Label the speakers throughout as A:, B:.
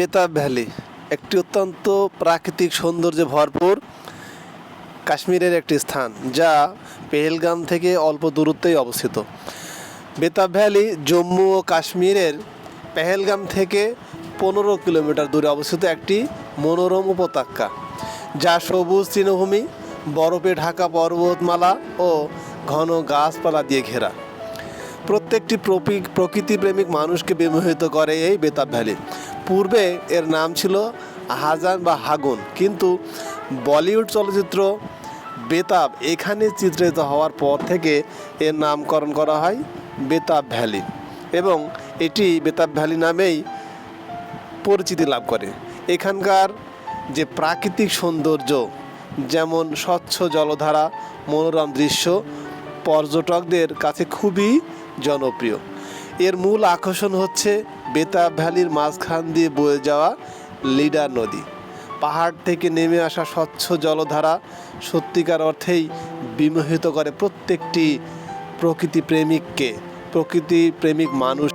A: Betaab valley, একটি অত্যন্ত প্রাকৃতিক সৌন্দর্যে ভরপুর কাশ্মীরের একটি স্থান, যা পেহেলগাম থেকে অল্প দূরত্বেই অবস্থিত। বেতাব ভ্যালি জম্মু ও কাশ্মীরের পেহেলগাম থেকে পনেরো কিলোমিটার দূরে অবস্থিত একটি মনোরম উপত্যকা, যা সবুজ তৃণভূমি, বরফে ঢাকা পর্বতমালা ও ঘন গাছপালা দিয়ে ঘেরা। প্রত্যেকটি প্রকৃতিপ্রেমিক মানুষকে বিমোহিত করে এই বেতাব ভ্যালি। পূর্বে এর নাম ছিল হাজান বা হাগুন। কিন্তু বলিউড চলচ্চিত্র বেতাব এখানে চিত্রিত হওয়ার পর থেকে এর নামকরণ করা হয় বেতাব ভ্যালি এবং এটি বেতাব ভ্যালি নামেই পরিচিতি লাভ করে। এখানকার যে প্রাকৃতিক সৌন্দর্য, যেমন স্বচ্ছ জলধারা, মনোরম দৃশ্য, পর্যটকদের কাছে খুবই জনপ্রিয়। এর মূল আকর্ষণ হচ্ছে বেতাব ভ্যালির মাঝখান দিয়ে বয়ে যাওয়া লিডার নদী। পাহাড় থেকে নেমে আসা স্বচ্ছ জলধারা সত্যিকার অর্থেই বিমোহিত করে প্রত্যেকটি প্রকৃতি প্রেমিককে প্রকৃতি প্রেমিক মানুষ।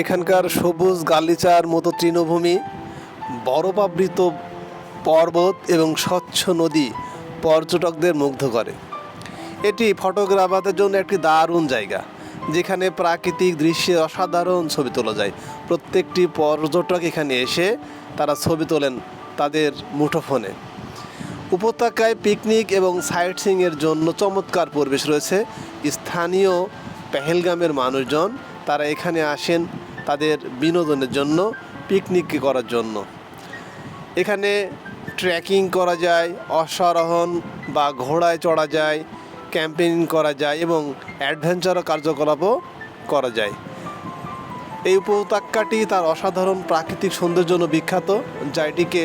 A: এখানকার সবুজ গালিচার মতো তৃণভূমি, বরফাবৃত পর্বত এবং স্বচ্ছ নদী পর্যটকদের মুগ্ধ করে। এটি ফটোগ্রাফারদের জন্য একটি দারুণ জায়গা। যেখানে প্রাকৃতিক দৃশ্যে অসাধারণ ছবি তোলা যায়। প্রত্যেকটি পর্যটক এখানে এসে তারা ছবি তোলেন তাদের মুঠোফোনে। উপত্যকায় পিকনিক এবং সাইট সিংয়ের জন্য চমৎকার পরিবেশ রয়েছে। স্থানীয় পেহেলগামের মানুষজন তারা এখানে আসেন তাদের বিনোদনের জন্য, পিকনিক করার জন্য। এখানে ট্রেকিং করা যায় অশ্বারোহণ বা ঘোড়ায় চড়া যায় ক্যাম্পেইন করা যায় এবং অ্যাডভেঞ্চার কার্যকলাপও করা যায়। এই উপত্যকাটি তার অসাধারণ প্রাকৃতিক সৌন্দর্যের জন্য বিখ্যাত, যা এটিকে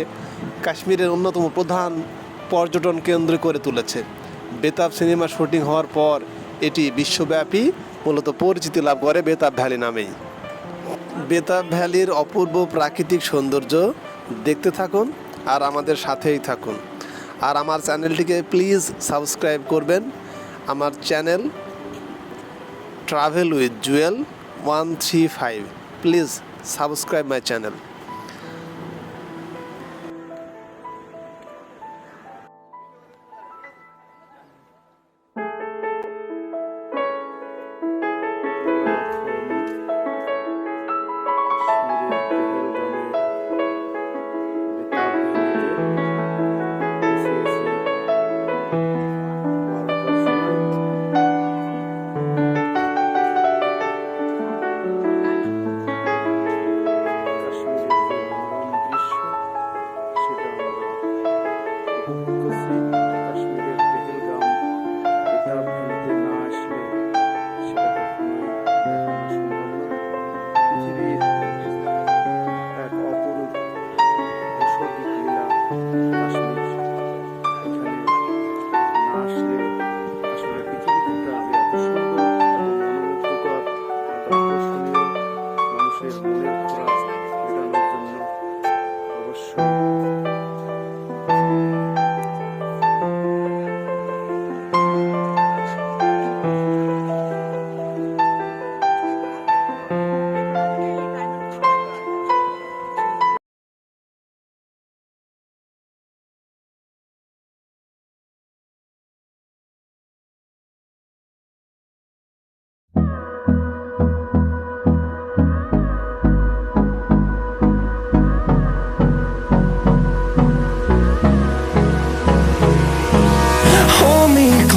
A: কাশ্মীরের অন্যতম প্রধান পর্যটন কেন্দ্র করে তুলেছে। বেতাব সিনেমা শুটিং হওয়ার পর এটি বিশ্বব্যাপী, মূলত পরিচিতি লাভ করে বেতাব ভ্যালি নামেই। বেতাব ভ্যালির অপূর্ব প্রাকৃতিক সৌন্দর্য দেখতে থাকুন আর আমাদের সাথেই থাকুন। আর আমার চ্যানেলটিকে প্লিজ সাবস্ক্রাইব করবেন। আমার channel travel with Jewel one three five please subscribe my channel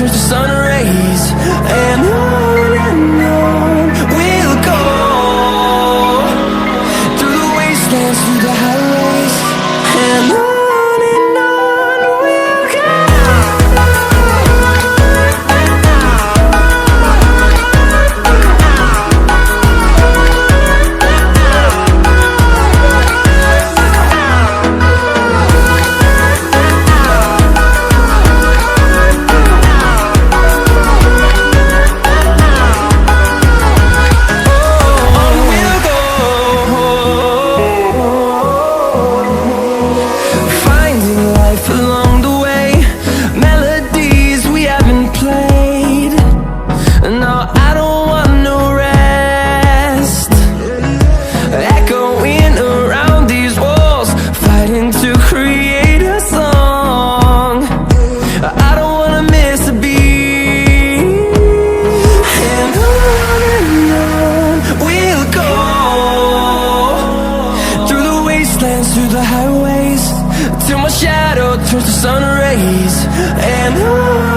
B: turns to sunrise touch the sun rays and I